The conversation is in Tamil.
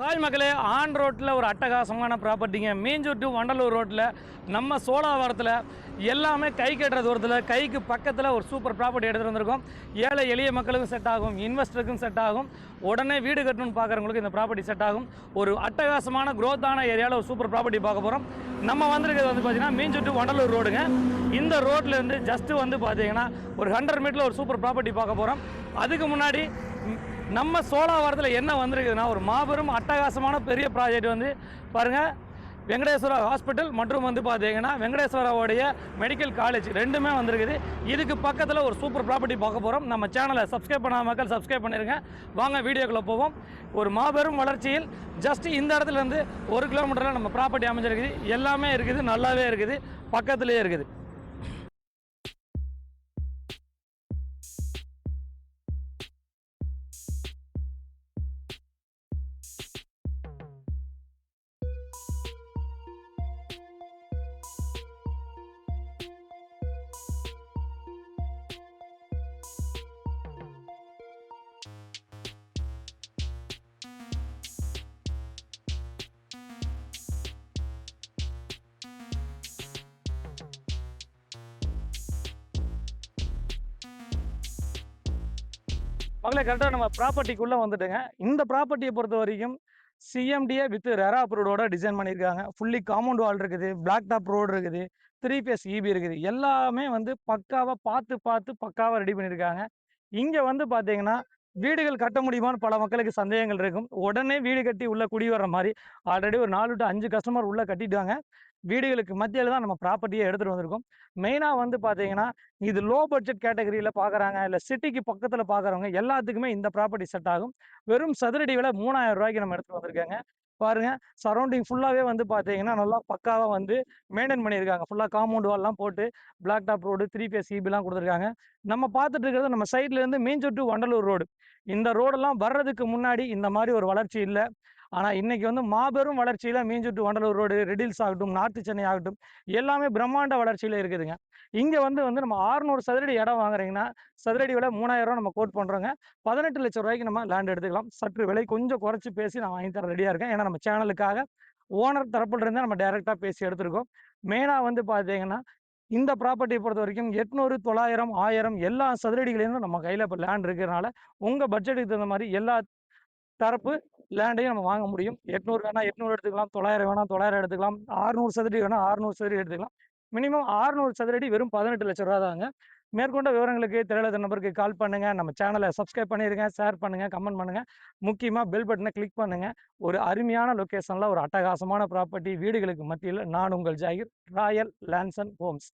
ஹாய் மக்களே ஆன் ரோட்டில் ஒரு அட்டகாசமான ப்ராப்பர்ட்டிங்க. மீஞ்சூர் டு வண்டலூர் ரோட்டில் நம்ம சோழாவரத்தில் எல்லாமே கை கட்டுற தூரத்தில் கைக்கு பக்கத்தில் ஒரு சூப்பர் ப்ராப்பர்ட்டி எடுத்துகிட்டு வந்திருக்கோம். ஏழை எளிய மக்களுக்கும் செட் ஆகும் இன்வெஸ்டருக்கும் செட் ஆகும். உடனே வீடு கட்டணும்னு பார்க்குறவங்களுக்கு இந்த ப்ராப்பர்ட்டி செட் ஆகும். ஒரு அட்டகாசமான க்ரோத்தான ஏரியாவில் ஒரு சூப்பர் ப்ராப்பர்ட்டி பார்க்க போகிறோம் நம்ம வந்திருக்கிறது வந்து பார்த்திங்கன்னா மீஞ்சூர் டு வண்டலூர் ரோடுங்க. இந்த ரோட்லேருந்து ஜஸ்ட்டு வந்து பார்த்திங்கன்னா ஒரு ஹண்ட்ரட் மீட்டரில் ஒரு சூப்பர் ப்ராப்பர்ட்டி பார்க்க போகிறோம் அதுக்கு முன்னாடி நம்ம சோழாவரத்தில் என்ன வந்திருக்குதுன்னா ஒரு மாபெரும் அட்டகாசமான பெரிய ப்ராஜெக்ட் வந்து பாருங்கள் வெங்கடேஸ்வரா ஹாஸ்பிட்டல் மற்றும் வந்து பார்த்தீங்கன்னா வெங்கடேஸ்வராவுடைய மெடிக்கல் காலேஜ் ரெண்டுமே வந்திருக்குது. இதுக்கு பக்கத்தில் ஒரு சூப்பர் ப்ராப்பர்ட்டி பார்க்க போகிறோம் நம்ம சேனலை சப்ஸ்கிரைப் பண்ணாத மக்கள் சப்ஸ்கிரைப் பண்ணிருங்க. வாங்க வீடியோக்குள்ளே போவோம். ஒரு மாபெரும் வளர்ச்சியில் ஜஸ்ட் இந்த இடத்துல இருந்து ஒரு கிலோமீட்டரில் நம்ம ப்ராப்பர்ட்டி அமைஞ்சிருக்குது. எல்லாமே இருக்குது நல்லாவே இருக்குது. பக்கத்துலேயே இருக்குது. மகளே கரெக்டாக நம்ம ப்ராப்பர்ட்டிக்குள்ளே வந்துட்டுங்க. இந்த ப்ராப்பர்ட்டியை பொறுத்த வரைக்கும் சிஎம்டிஏ வித் ரெரா அப்ரூவோட டிசைன் பண்ணியிருக்காங்க. ஃபுல்லி காம்பவுண்ட் வால் இருக்குது பிளாக் டாப் ரோடு இருக்குது த்ரீ பேஸ் இபி இருக்குது. எல்லாமே வந்து பக்காவாக பார்த்து பார்த்து பக்காவாக ரெடி பண்ணியிருக்காங்க. இங்கே வந்து பார்த்தீங்கன்னா வீடுகள் கட்ட முடியுமான்னு பல மக்களுக்கு சந்தேகங்கள் இருக்கும். உடனே வீடு கட்டி உள்ளே குடி வர்ற மாதிரி ஆல்ரெடி ஒரு நாலு டு அஞ்சு கஸ்டமர் உள்ளே கட்டிட்டாங்க. வீடுகளுக்கு மத்தியில் தான் நம்ம ப்ராப்பர்ட்டியை எடுத்துகிட்டு வந்திருக்கோம். மெயினாக வந்து பார்த்தீங்கன்னா இது லோ பட்ஜெட் கேட்டகரியில் பார்க்குறாங்க இல்லை சிட்டிக்கு பக்கத்தில் பார்க்குறவங்க எல்லாத்துக்குமே இந்த ப்ராப்பர்ட்டி செட் ஆகும். வெறும் சதுரடி விலை மூணாயிரம் ரூபாய்க்கு நம்ம எடுத்துகிட்டு வந்திருக்காங்க. பாருங்க சரௌண்டிங் ஃபுல்லாகவே வந்து பார்த்தீங்கன்னா நல்லா பக்காவாக வந்து மெயின்டைன் பண்ணியிருக்காங்க. ஃபுல்லாக காம்பவுண்ட் வால்லாம் போட்டு black top road three phase சிபிலாம் கொடுத்துருக்காங்க. நம்ம பார்த்துட்டு இருக்கிறது நம்ம சைட்லேருந்து மீஞ்சூர் டு வண்டலூர் ரோடு இந்த ரோடெல்லாம் வர்றதுக்கு முன்னாடி இந்த மாதிரி ஒரு வளர்ச்சி இல்லை. ஆனால் இன்னைக்கு வந்து மாபெரும் வளர்ச்சியில் Minjur to Vandalur road riddles ஆகட்டும் நார்த்து சென்னை ஆகட்டும் எல்லாமே பிரம்மாண்ட வளர்ச்சியில் இருக்குதுங்க. இங்கே வந்து வந்து நம்ம 600 சதுரடி இடம் வாங்குறீங்கன்னா சதுரடி விலை மூணாயிரம் ரூபா நம்ம கோட் பண்ணுறோங்க பதினெட்டு லட்சம் ரூபாய்க்கு நம்ம லேண்ட் எடுத்துக்கலாம். சற்று விலை கொஞ்சம் குறைச்சி பேசி நான் வாங்கி தர ரெடியாக இருக்கேன். ஏன்னா நம்ம சேனலுக்காக ஓனர் தரப்புலேருந்தே நம்ம டைரெக்டாக பேசி எடுத்திருக்கோம். மெயினாக வந்து பார்த்தீங்கன்னா இந்த ப்ராப்பர்ட்டியை பொறுத்த வரைக்கும் எட்நூறு தொள்ளாயிரம் ஆயிரம் எல்லா சதுரடிகளையும் நம்ம கையில் இப்போ லேண்ட் இருக்கிறனால உங்கள் பட்ஜெட்டுக்கு தகுந்த மாதிரி எல்லா தரப்பு லேண்டையும் நம்ம வாங்க முடியும். எட்நூறு வேணா எட்நூறு எடுத்துக்கலாம். தொள்ளாயிரம் வேணா தொள்ளாயிரம் எடுத்துக்கலாம். ஆறுநூறு சதுரடி வேணா ஆறுநூறு சதுரடி எடுத்துக்கலாம். மினிமம் ஆறுநூறு சதுரடி வெறும் பதினெட்டு லட்சம் ரூபா தாங்க. மேற்கொண்ட விவரங்களுக்கு தெரியாத நம்பருக்கு கால் பண்ணுங்க. நம்ம சேனலை சப்ஸ்கிரைப் பண்ணிருங்க. ஷேர் பண்ணுங்க. கமெண்ட் பண்ணுங்க. முக்கியமா பெல் பட்டனை கிளிக் பண்ணுங்க. ஒரு அருமையான லொக்கேஷன்ல ஒரு அட்டகாசமான ப்ராப்பர்ட்டி வீடுகளுக்கு மத்தியில் நான் உங்கள் Zakir Royal Lands and Homes